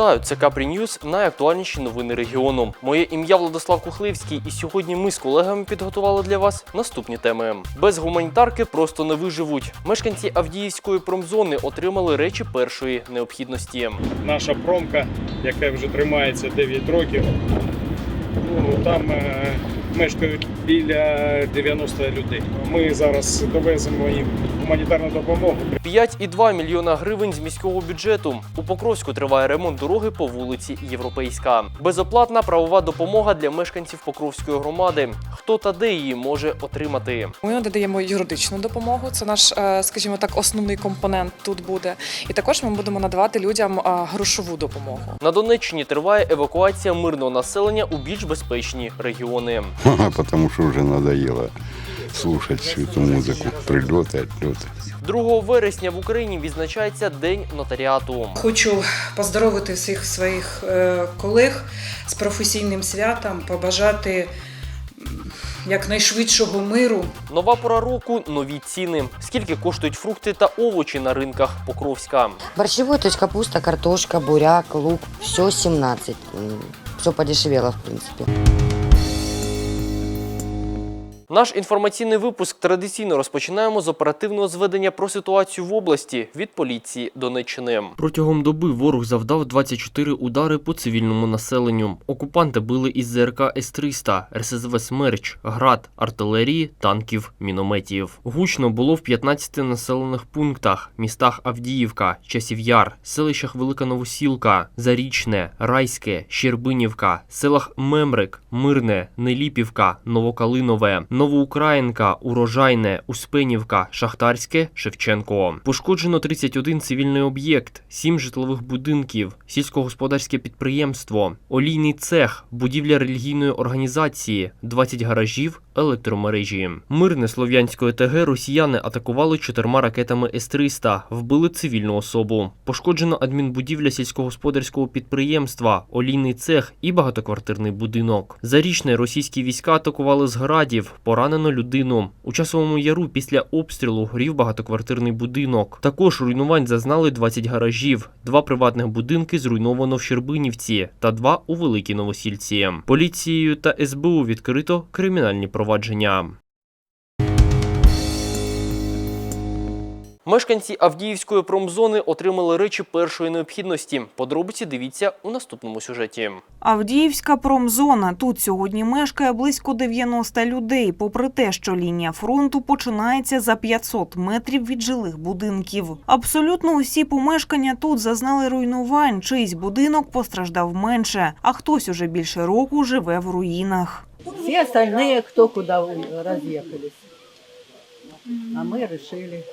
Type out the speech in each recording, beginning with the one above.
Вітаю, це Капрі Ньюз, найактуальніші новини регіону. Моє ім'я Владислав Кухлевський, і сьогодні ми з колегами підготували для вас наступні теми. Без гуманітарки просто не виживуть. Мешканці Авдіївської промзони отримали речі першої необхідності. наша промка, яка вже тримається 9 років. Ну, там е, мешкають біля 90 людей. Ми зараз довеземо їм гуманітарну допомогу. 5,2 мільйона гривень з міського бюджету. У Покровську триває ремонт дороги по вулиці Європейська. Безоплатна правова допомога для мешканців Покровської громади. Хто та де її може отримати? Ми надаємо юридичну допомогу. Це наш, е, скажімо так, основний компонент тут буде. І також ми будемо надавати людям е, грошову допомогу. На Донеччині триває евакуація мирного населення у більш безпечні регіони. потому что уже надоело слушать всю эту музыку, прилеты, отлеты. 2 вересня в Україні відзначається День нотаріату. Хочу поздоровити всіх своїх е, колег з професійним святом, побажати м, якнайшвидшого миру. Нова пора року, нові ціни. Скільки коштують фрукти та овочі на ринках Покровська? Борщевой, то есть капуста, картошка, буряк, лук. Все 17. Все подешевело, в принципе. Наш інформаційний випуск традиційно розпочинаємо з оперативного зведення про ситуацію в області від поліції Донеччини. Протягом доби ворог завдав 24 удари по цивільному населенню. Окупанти били із ЗРК С-300, РСЗВ «Смерч», град, артилерії, танків, мінометів. Гучно було в 15 населених пунктах: містах Авдіївка, Часів'яр, селищах Велика Новосілка, Зарічне, Райське, Щербинівка, селах Мемрик, Мирне, Неліпівка, Новокалинове, Новоукраїнка, Урожайне, Успенівка, Шахтарське, Шевченко. Пошкоджено 31 цивільний об'єкт, 7 житлових будинків, сільськогосподарське підприємство, олійний цех, будівля релігійної організації, 20 гаражів, електромережі. Мирне Слов'янської ТГ росіяни атакували чотирма ракетами С-300, вбили цивільну особу. Пошкоджено адмінбудівля сільськогосподарського підприємства, олійний цех і багатоквартирний будинок. Зарічне російські війська атакували з градів, поранено людину. У часовому яру після обстрілу горів багатоквартирний будинок. Також руйнувань зазнали 20 гаражів, два приватних будинки зруйновано в Щербинівці та два у Великій Новосільці. Поліцією та СБУ відкрито кримінальні провадження. Мешканці Авдіївської промзони отримали речі першої необхідності. Подробиці дивіться у наступному сюжеті. Авдіївська промзона. Тут сьогодні мешкає близько 90 людей, попри те, що лінія фронту починається за 500 метрів від жилих будинків. Абсолютно усі помешкання тут зазнали руйнувань. Чийсь будинок постраждав менше, а хтось уже більше року живе в руїнах. Все остальные кто куда у- разъехались. А мы решили.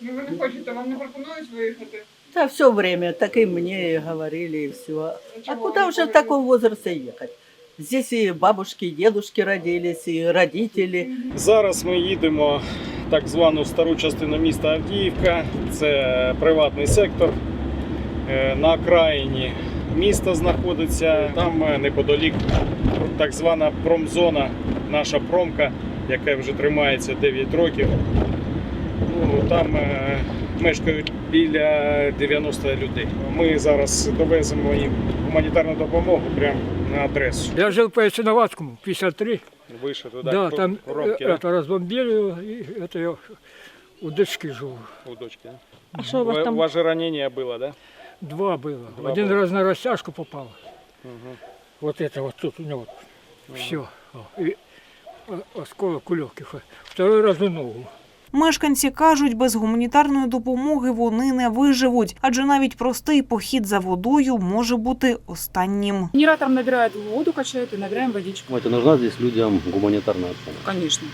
Ну ви не хочете, вам не пропонують виїхати? Да, все время так и мне и говорили, и все. А куда уже в таком возрасте ехать? Здесь и бабушки, и дедушки родились, и родители. Зараз ми їдемо в так звану стару частину міста Авдіївка. Це приватний сектор. Е, На окраїні міста знаходиться. Там е, неподалік так звана промзона, наша промка, яка вже тримається 9 років. Ну, там е, мешкають біля 90 людей. Ми зараз довеземо їм гуманітарну допомогу прямо на адресу. Я жил по Ясиноватскому, 53. Вище туди Да, к- там коробки, э, да? это разбомбили, и это я у дочки живу. у дочки. Да? А що у вас У там? вас же ранение было, да? Два было. Два Один было. раз на растяжку попал. Мгм. Вот это вот тут у него. Все. И о- осколок у легких. Второй раз в ногу. Мешканці кажуть, без гуманітарної допомоги вони не виживуть, адже навіть простий похід за водою може бути останнім. Генератором набирают воду, качают и набираем водичку. Это нужна здесь людям гуманитарная помощь. Конечно.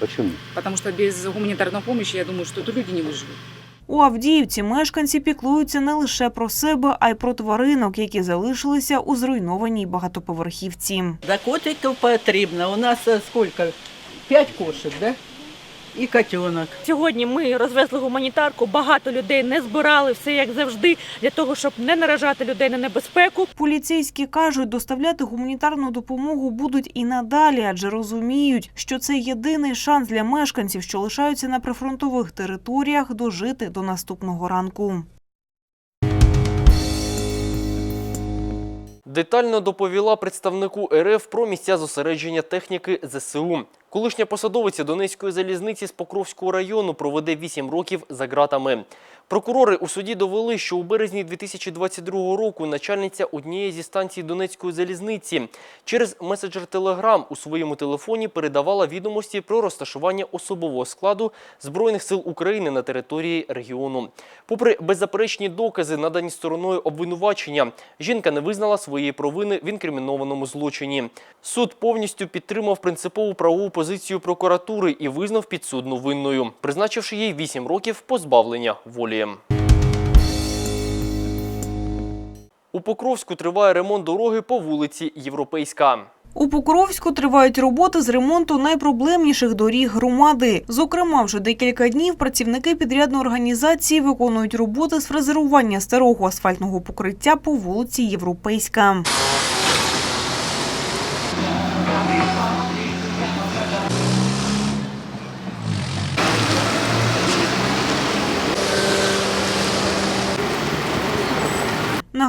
Почему? Потому что без гуманитарной помощи, я думаю, что тут люди не выживут. У Авдіївці мешканці піклуються не лише про себе, а й про тваринок, які залишилися у зруйнованій багатоповерхівці. За котиків потрібно. У нас скільки? Пять кошик, да? И котенок. Сьогодні ми розвезли гуманітарку. Багато людей не збирали все як завжди, для того, щоб не наражати людей на небезпеку. Поліцейські кажуть, доставляти гуманітарну допомогу будуть і надалі, адже розуміють, що це єдиний шанс для мешканців, що лишаються на прифронтових територіях, дожити до наступного ранку. Детально доповіла представнику РФ про місця зосередження техніки ЗСУ. Колишня посадовиця Донецької залізниці з Покровського району проведе 8 років за ґратами. Прокурори у суді довели, що у березні 2022 року начальниця однієї зі станцій Донецької залізниці через меседжер Телеграм у своєму телефоні передавала відомості про розташування особового складу Збройних сил України на території регіону. Попри беззаперечні докази, надані стороною обвинувачення, жінка не визнала своєї провини в інкримінованому злочині. Суд повністю підтримав принципову правову позицію прокуратури і визнав підсудну винною, призначивши їй 8 років позбавлення волі. У Покровську триває ремонт дороги по вулиці Європейська. У Покровську тривають роботи з ремонту найпроблемніших доріг громади. Зокрема, вже декілька днів працівники підрядної організації виконують роботи з фрезерування старого асфальтного покриття по вулиці Європейська.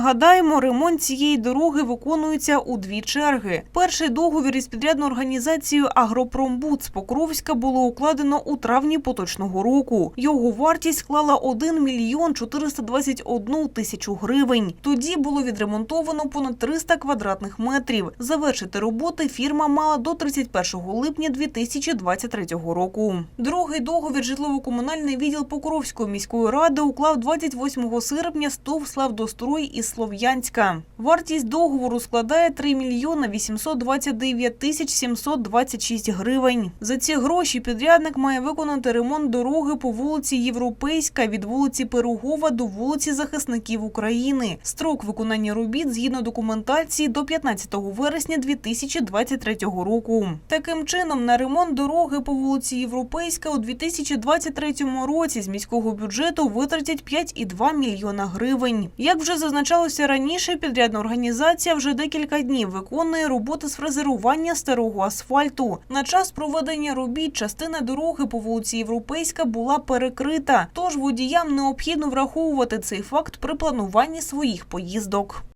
Нагадаємо, ремонт цієї дороги виконується у дві черги. Перший договір із підрядною організацією Агропромбуд з Покровська було укладено у травні поточного року. Його вартість склала 1 мільйон 421 тисячу гривень. Тоді було відремонтовано понад 300 квадратних метрів. Завершити роботи фірма мала до 31 липня 2023 року. Другий договір житлово-комунальний відділ Покровської міської ради уклав 28 серпня СТОВ «Славдострой» із Слов'янська. Вартість договору складає 3 мільйона 829 тисяч 726 гривень. За ці гроші підрядник має виконати ремонт дороги по вулиці Європейська від вулиці Пирогова до вулиці Захисників України. Строк виконання робіт згідно документації до 15 вересня 2023 року. Таким чином, на ремонт дороги по вулиці Європейська у 2023 році з міського бюджету витратять 5,2 мільйона гривень. Як вже зазначалося раніше, підрядна організація вже декілька днів виконує роботи з фрезерування старого асфальту. На час проведення робіт частина дороги по вулиці Європейська була перекрита, тож водіям необхідно враховувати цей факт при плануванні своїх поїздок.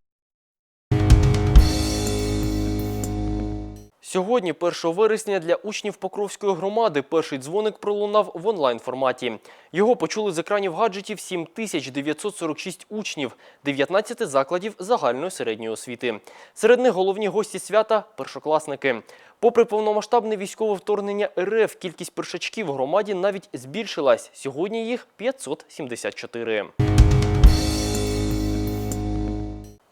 Сьогодні, 1 вересня, для учнів Покровської громади перший дзвоник пролунав в онлайн-форматі. Його почули з екранів гаджетів 7946 учнів 19 закладів загальної середньої освіти. Серед них головні гості свята – першокласники. Попри повномасштабне військове вторгнення РФ, кількість першачків в громаді навіть збільшилась. Сьогодні їх 574.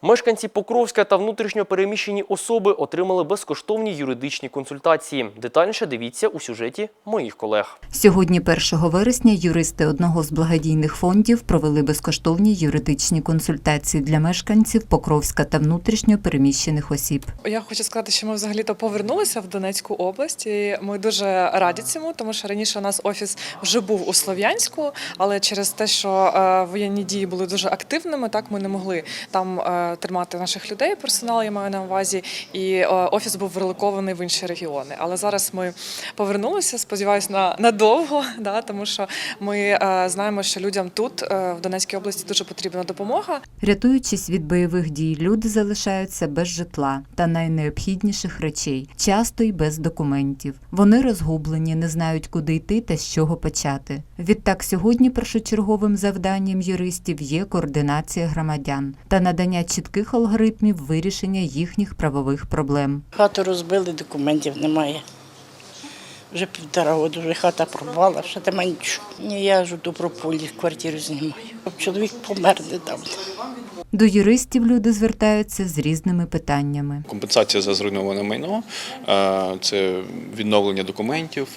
Мешканці Покровська та внутрішньо переміщені особи отримали безкоштовні юридичні консультації. Детальніше дивіться у сюжеті моїх колег. Сьогодні, 1 вересня, юристи одного з благодійних фондів провели безкоштовні юридичні консультації для мешканців Покровська та внутрішньо переміщених осіб. Я хочу сказати, що ми взагалі-то повернулися в Донецьку область. І ми дуже раді цьому, тому що раніше у нас офіс вже був у Слов'янську, але через те, що е, воєнні дії були дуже активними, так ми не могли там е, тримати наших людей. Персонал я маю на увазі, і е, офіс був релокований в інші регіони. Але зараз ми повернулися. Сподіваюся, на надовго, да, тому що ми е, знаємо, що людям тут е, в Донецькій області дуже потрібна допомога. Рятуючись від бойових дій, люди залишаються без житла та найнеобхідніших речей, часто й без документів. Вони розгублені, не знають, куди йти та з чого почати. Відтак, сьогодні першочерговим завданням юристів є координація громадян та надання чітких алгоритмів вирішення їхніх правових проблем. Хату розбили, документів немає. Вже півтора року, вже хата пропала, ще там нічого. Я ж у Доброполі квартиру знімаю. Чоловік помер недавно. До юристів люди звертаються з різними питаннями. Компенсація за зруйноване майно е, це відновлення документів,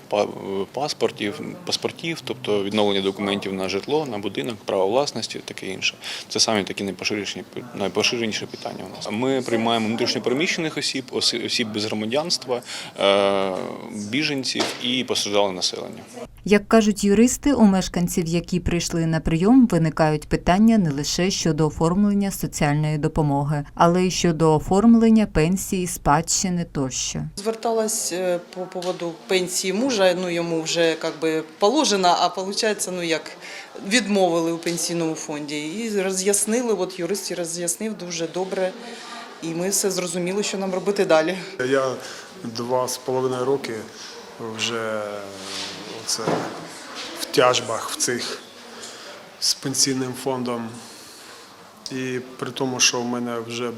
паспортів, паспортів, тобто відновлення документів на житло, на будинок, право власності, таке інше. Це самі такі найпоширеніші найпоширеніші питання. У нас ми приймаємо внутрішньопереміщених осіб, осіб без громадянства, е, біженців і постраждале населення. Як кажуть юристи, у мешканців, які прийшли на прийом, виникають питання не лише щодо оформлення соціальної допомоги, але й щодо оформлення пенсії, спадщини тощо. Зверталась е, по поводу пенсії мужа, ну йому вже как би положено, а виходить, ну як відмовили у пенсійному фонді. І роз'яснили, от юрист роз'яснив дуже добре. і ми все зрозуміли, що нам робити далі. Я два з половиною роки вже оце в тяжбах в цих з пенсійним фондом. І при тому, що в мене вже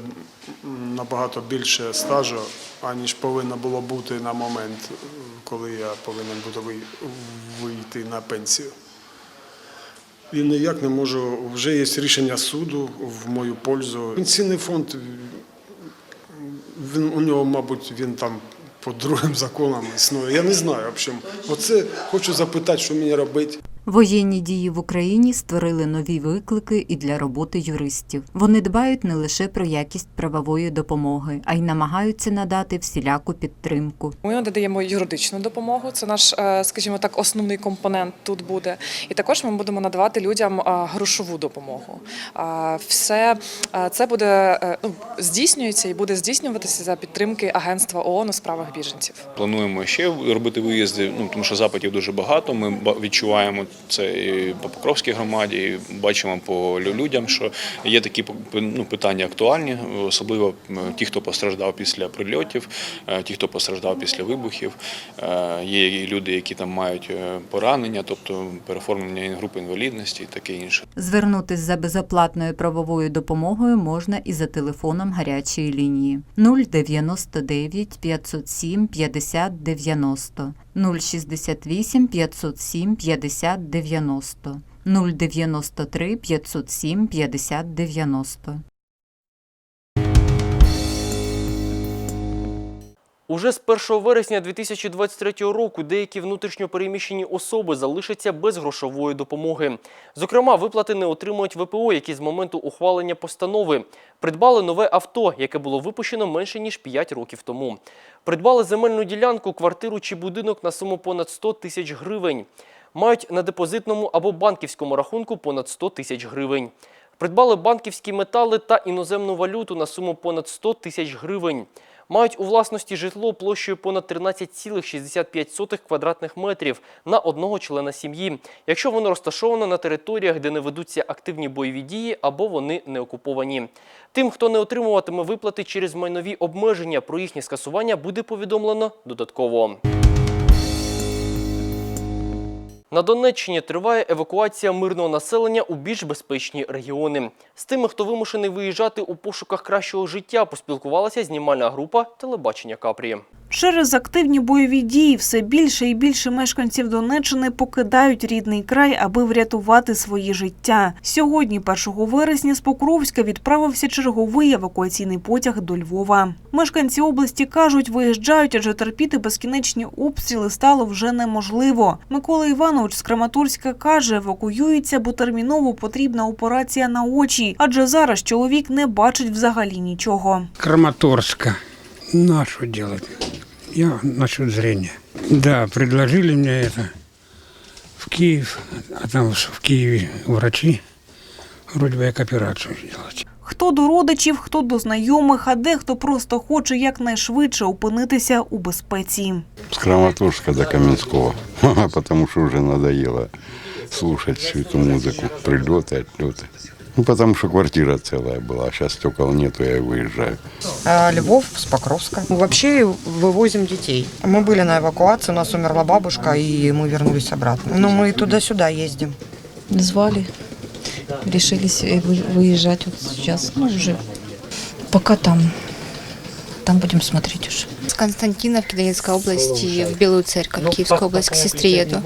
набагато більше стажу, аніж повинно було бути на момент, коли я повинен буду вийти на пенсію. І ніяк не можу. Вже є рішення суду в мою пользу. Пенсійний фонд він у нього, мабуть, він там по другим законам існує. Я не знаю, в общем. Оце хочу запитати, що мені робити. Воєнні дії в Україні створили нові виклики і для роботи юристів. Вони дбають не лише про якість правової допомоги, а й намагаються надати всіляку підтримку. Ми надаємо юридичну допомогу. Це наш, е, скажімо так, основний компонент тут буде. І також ми будемо надавати людям е, грошову допомогу. А Все е, це буде е, ну, здійснюється і буде здійснюватися за підтримки Агентства ООН у справах біженців. Плануємо ще робити виїзди, ну тому що запитів дуже багато. Ми ба- відчуваємо це і по Покровській громаді, і бачимо по людям, що є такі ну, питання актуальні, особливо ті, хто постраждав після прильотів, е, ті, хто постраждав після вибухів. Е, Є люди, які там мають е, поранення, тобто переформлення групи інвалідності і таке інше. Звернутись за безоплатною правовою допомогою можна і за телефоном гарячої лінії 099 507 50 90 068 507 50 90 093 507 50 90. Уже з 1 вересня 2023 року деякі внутрішньо переміщені особи залишаться без грошової допомоги. Зокрема, виплати не отримують ВПО, які з моменту ухвалення постанови придбали нове авто, яке було випущено менше ніж 5 років тому. Придбали земельну ділянку, квартиру чи будинок на суму понад 100 тисяч гривень. Мають на депозитному або банківському рахунку понад 100 тисяч гривень. Придбали банківські метали та іноземну валюту на суму понад 100 тисяч гривень. Мають у власності житло площею понад 13,65 квадратних метрів на одного члена сім'ї, якщо воно розташовано на територіях, де не ведуться активні бойові дії або вони не окуповані. Тим, хто не отримуватиме виплати через майнові обмеження, про їхнє скасування буде повідомлено додатково. На Донеччині триває евакуація мирного населення у більш безпечні регіони. З тими, хто вимушений виїжджати у пошуках кращого життя, поспілкувалася знімальна група телебачення Капрі. Через активні бойові дії все більше і більше мешканців Донеччини покидають рідний край, аби врятувати свої життя. Сьогодні, 1 вересня, з Покровська відправився черговий евакуаційний потяг до Львова. Мешканці області кажуть, виїжджають, адже терпіти безкінечні обстріли стало вже неможливо. Микола Іванович з Краматорська каже, евакуюється, бо терміново потрібна операція на очі, адже зараз чоловік не бачить взагалі нічого. Краматорска На что делать? Я насчет зрения. Да, предложили мне это в Киев, а там в Киеве врачи вроде бы как операцию сделать. Хто до родичів, хто до знайомих, а дехто просто хоче якнайшвидше опинитися у безпеці. С Краматорска до Каменского, потому что уже надоело слушать всю эту музыку, прилеты, отлеты. Ну, потому что квартира целая была, а сейчас стекол нету, я выезжаю. А, Львов с Покровска. Мы вообще вывозим детей. Мы были на эвакуации, у нас умерла бабушка, и мы вернулись обратно. Но мы туда-сюда ездим. Звали, решились вы- выезжать вот сейчас, ну уже пока там, там будем смотреть уже. С Константиновки Донецкой области в Белую Церковь, Киевскую область, к сестре еду.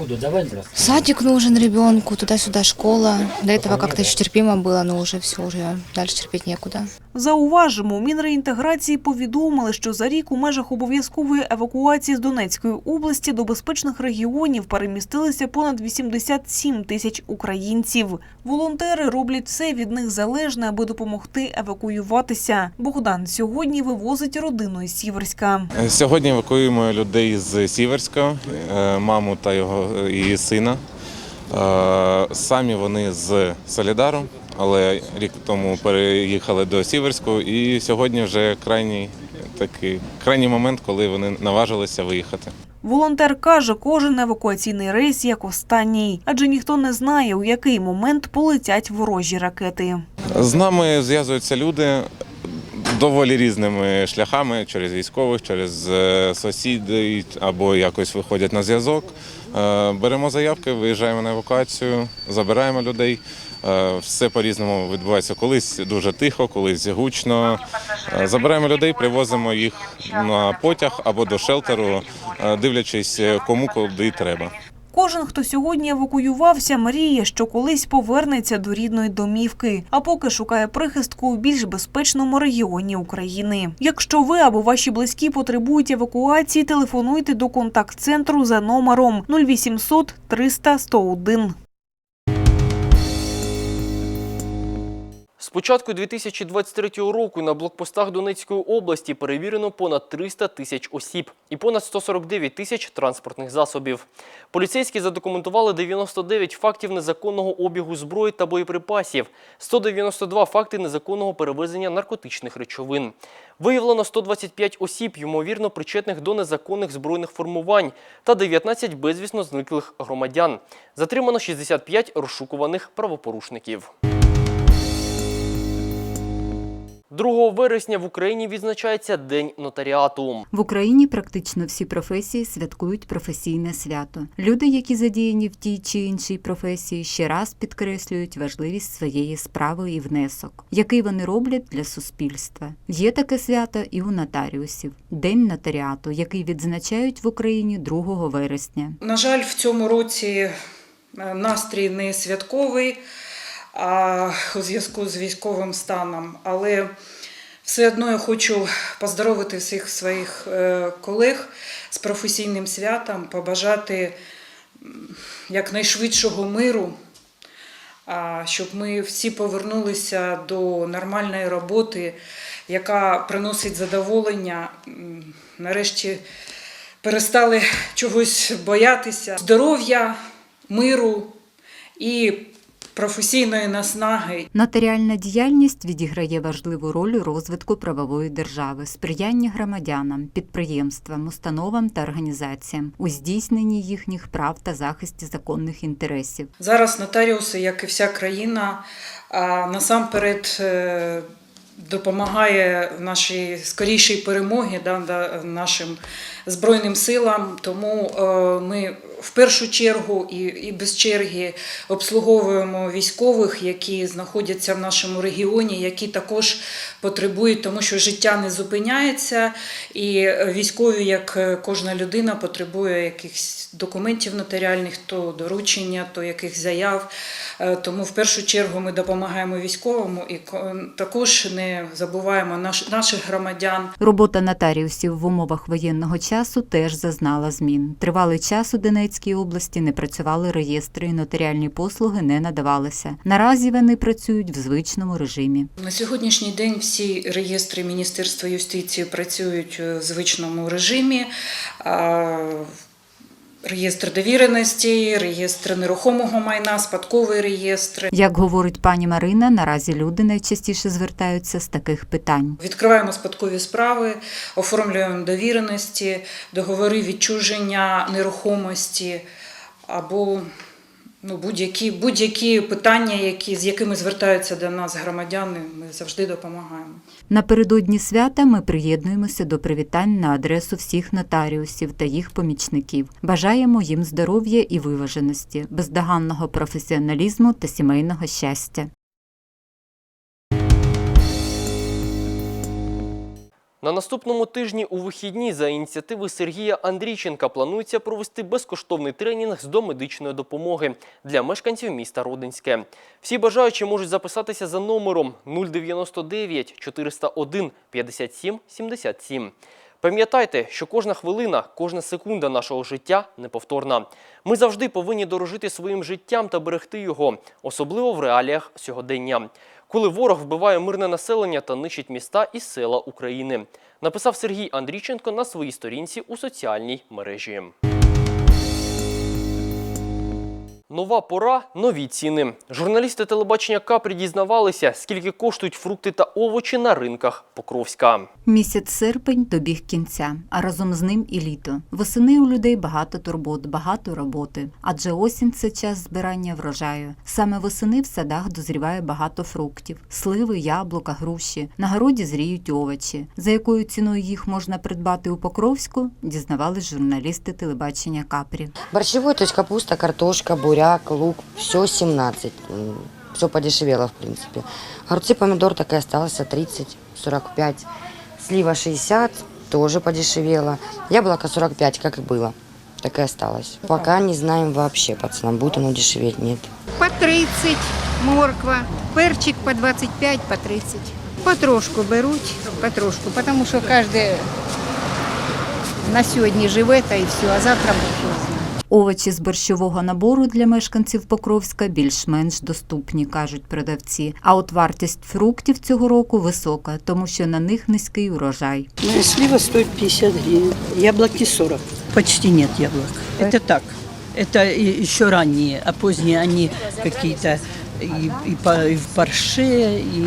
Садик нужен ребенку, туда-сюда школа. До этого как-то еще терпимо было, но уже все, уже дальше терпеть некуда. Зауважимо, у Мінреінтеграції повідомили, що за рік у межах обов'язкової евакуації з Донецької області до безпечних регіонів перемістилися понад 87 тисяч українців. Волонтери роблять все від них залежне, аби допомогти евакуюватися. Богдан сьогодні вивозить родину із Сіверська. Сьогодні евакуюємо людей з Сіверська, е, маму та його її сина. Е, Самі вони з Солідару, але рік тому переїхали до Сіверського і сьогодні вже крайній такий крайній момент, коли вони наважилися виїхати. Волонтер каже, кожен евакуаційний рейс як останній, адже ніхто не знає, у який момент полетять ворожі ракети. З нами зв'язуються люди. Доволі різними шляхами через військових, через е, сусідів або якось виходять на зв'язок. Е, Беремо заявки, виїжджаємо на евакуацію, забираємо людей. Е, Все по-різному відбувається. Колись дуже тихо, колись гучно. Забираємо людей, привозимо їх на потяг або до шелтеру, дивлячись, кому куди треба. Кожен, хто сьогодні евакуювався, мріє, що колись повернеться до рідної домівки, а поки шукає прихистку у більш безпечному регіоні України. Якщо ви або ваші близькі потребують евакуації, телефонуйте до контакт-центру за номером 0800 300 101. З початку 2023 року на блокпостах Донецької області перевірено понад 300 тисяч осіб і понад 149 тисяч транспортних засобів. Поліцейські задокументували 99 фактів незаконного обігу зброї та боєприпасів, 192 факти незаконного перевезення наркотичних речовин. Виявлено 125 осіб, ймовірно причетних до незаконних збройних формувань та 19 безвісно зниклих громадян. Затримано 65 розшукуваних правопорушників. 2 вересня в Україні відзначається День нотаріату. В Україні практично всі професії святкують професійне свято. Люди, які задіяні в тій чи іншій професії, ще раз підкреслюють важливість своєї справи і внесок, який вони роблять для суспільства. Є таке свято і у нотаріусів День нотаріату, який відзначають в Україні 2 вересня. На жаль, в цьому році е, настрій не святковий у зв'язку з військовим станом, але все одно я хочу поздоровити всіх своїх е, колег з професійним святом, побажати якнайшвидшого миру, щоб ми всі повернулися до нормальної роботи, яка приносить задоволення. Нарешті перестали чогось боятися. Здоров'я, миру і професійної наснаги. Нотаріальна діяльність відіграє важливу роль у розвитку правової держави, сприяння громадянам, підприємствам, установам та організаціям у здійсненні їхніх прав та захисті законних інтересів. Зараз нотаріуси, як і вся країна, насамперед е, допомагає нашій скорішій перемогі да, да, нашим Збройним силам. Тому е, ми в першу чергу і, без черги обслуговуємо військових, які знаходяться в нашому регіоні, які також потребують, тому що життя не зупиняється, і військові, як е, кожна людина, потребує якихось документів нотаріальних, то доручення, то якихось заяв. Е, Тому в першу чергу ми допомагаємо військовому і ко- також не забуваємо наших громадян. Робота нотаріусів в умовах воєнного часу теж зазнала змін. Тривалий час у Донецькій області не працювали реєстри, і нотаріальні послуги не надавалися. Наразі вони працюють в звичному режимі. На сьогоднішній день всі реєстри Міністерства юстиції працюють в звичному режимі. Реєстр довіреності, реєстр нерухомого майна, спадковий реєстр. Як говорить пані Марина, наразі люди найчастіше звертаються з таких питань. Відкриваємо спадкові справи, оформлюємо довіреності, договори відчуження нерухомості або ну, будь-які, будь-які питання, які, з якими звертаються до нас громадяни, ми завжди допомагаємо. Напередодні свята ми приєднуємося до привітань на адресу всіх нотаріусів та їх помічників. Бажаємо їм здоров'я і виваженості, бездоганного професіоналізму та сімейного щастя. На наступному тижні у вихідні за ініціативи Сергія Андрійченка планується провести безкоштовний тренінг з домедичної допомоги для мешканців міста Родинське. Всі бажаючі можуть записатися за номером 099 401 57 77. Пам'ятайте, що кожна хвилина, кожна секунда нашого життя неповторна. Ми завжди повинні дорожити своїм життям та берегти його, особливо в реаліях сьогодення, коли ворог вбиває мирне населення та нищить міста і села України, написав Сергій Андрійченко на своїй сторінці у соціальній мережі. Нова пора, нові ціни. Журналісти телебачення Капрі дізнавалися, скільки коштують фрукти та овочі на ринках Покровська. Місяць серпень добіг кінця, а разом з ним і літо. Восени у людей багато турбот, багато роботи. Адже осінь це час збирання врожаю. Саме восени в садах дозріває багато фруктів: сливи, яблука, груші. На городі зріють овочі. За якою ціною їх можна придбати у Покровську, дізнавались журналісти телебачення Капрі. Борщевой, то есть капуста, картошка, буряк, лук, все 17. Все подешевело, в принципе. Огурцы, помидор так и осталось 30, 45. Слива 60, тоже подешевело. Яблоко 45, как и было. Так и осталось. Пока не знаем вообще, пацанам, будет оно дешеветь, нет. По 30 морква, перчик по 25, по 30. Потрошку беруть, потрошку, тому що кожен на сьогодні живе та і все, а завтра Бог знає. Овочі з борщового набору для мешканців Покровська більш-менш доступні, кажуть продавці. А от вартість фруктів цього року висока, тому що на них низький урожай. Ну, слива стоїть 50 гривень, яблуки 40. Почти нет яблок. Это так. Это еще ранние, а поздние они какие-то и, и по- и в парше, и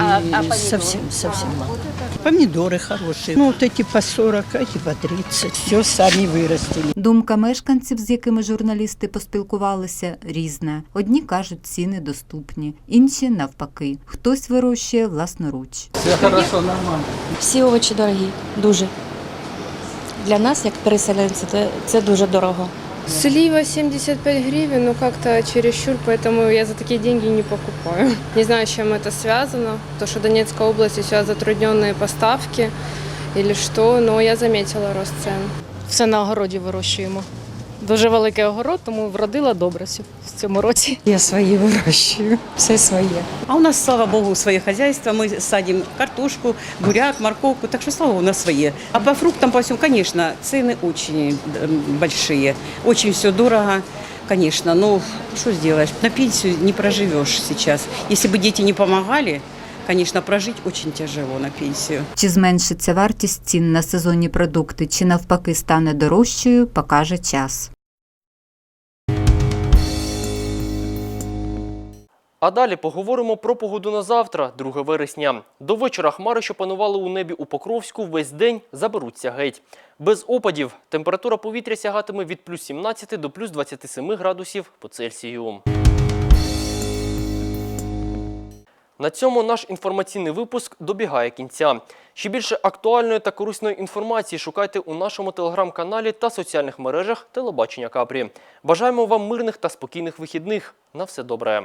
совсем, совсем мало. Помидоры хорошие. Ну, вот эти по 40, а эти по 30. Все сами вырастили. Думка мешканців, з якими журналісти поспілкувалися, різна. Одні кажуть, ціни доступні, інші навпаки. Хтось вирощує власноруч. Все хорошо, нормально. Всі овочі дорогі, дуже. Для нас, як переселенців, це, це дуже дорого. Слива 75 гривен, ну как-то чересчур, поэтому я за такие деньги не покупаю. Не знаю, с чем это связано, то что Донецкая область сейчас затрудненные поставки или что, но я заметила рост цен. Все на огороді вирощуємо. Дуже великий огород, тому вродила добре в цьому році. Я свої вирощую, все своє. А у нас, слава богу, свое хозяйство. Мы садим картошку, буряк, морковку. Так что, слава богу, у нас свои. А по фруктам, по всему, конечно, цены очень э, большие. Очень все дорого. Конечно, ну что сделаешь? На пенсию не проживешь сейчас. Если бы дети не помогали, конечно, прожить очень тяжело на пенсию. Чи зменшиться вартість цін на сезонні продукти, чи навпаки стане дорожчою, покаже час. А далі поговоримо про погоду на завтра, 2 вересня. До вечора хмари, що панували у небі у Покровську, весь день заберуться геть. Без опадів температура повітря сягатиме від плюс 17 до плюс 27 градусів по Цельсію. На цьому наш інформаційний випуск добігає кінця. Ще більше актуальної та корисної інформації шукайте у нашому телеграм-каналі та соціальних мережах телебачення Капрі. Бажаємо вам мирних та спокійних вихідних. На все добре.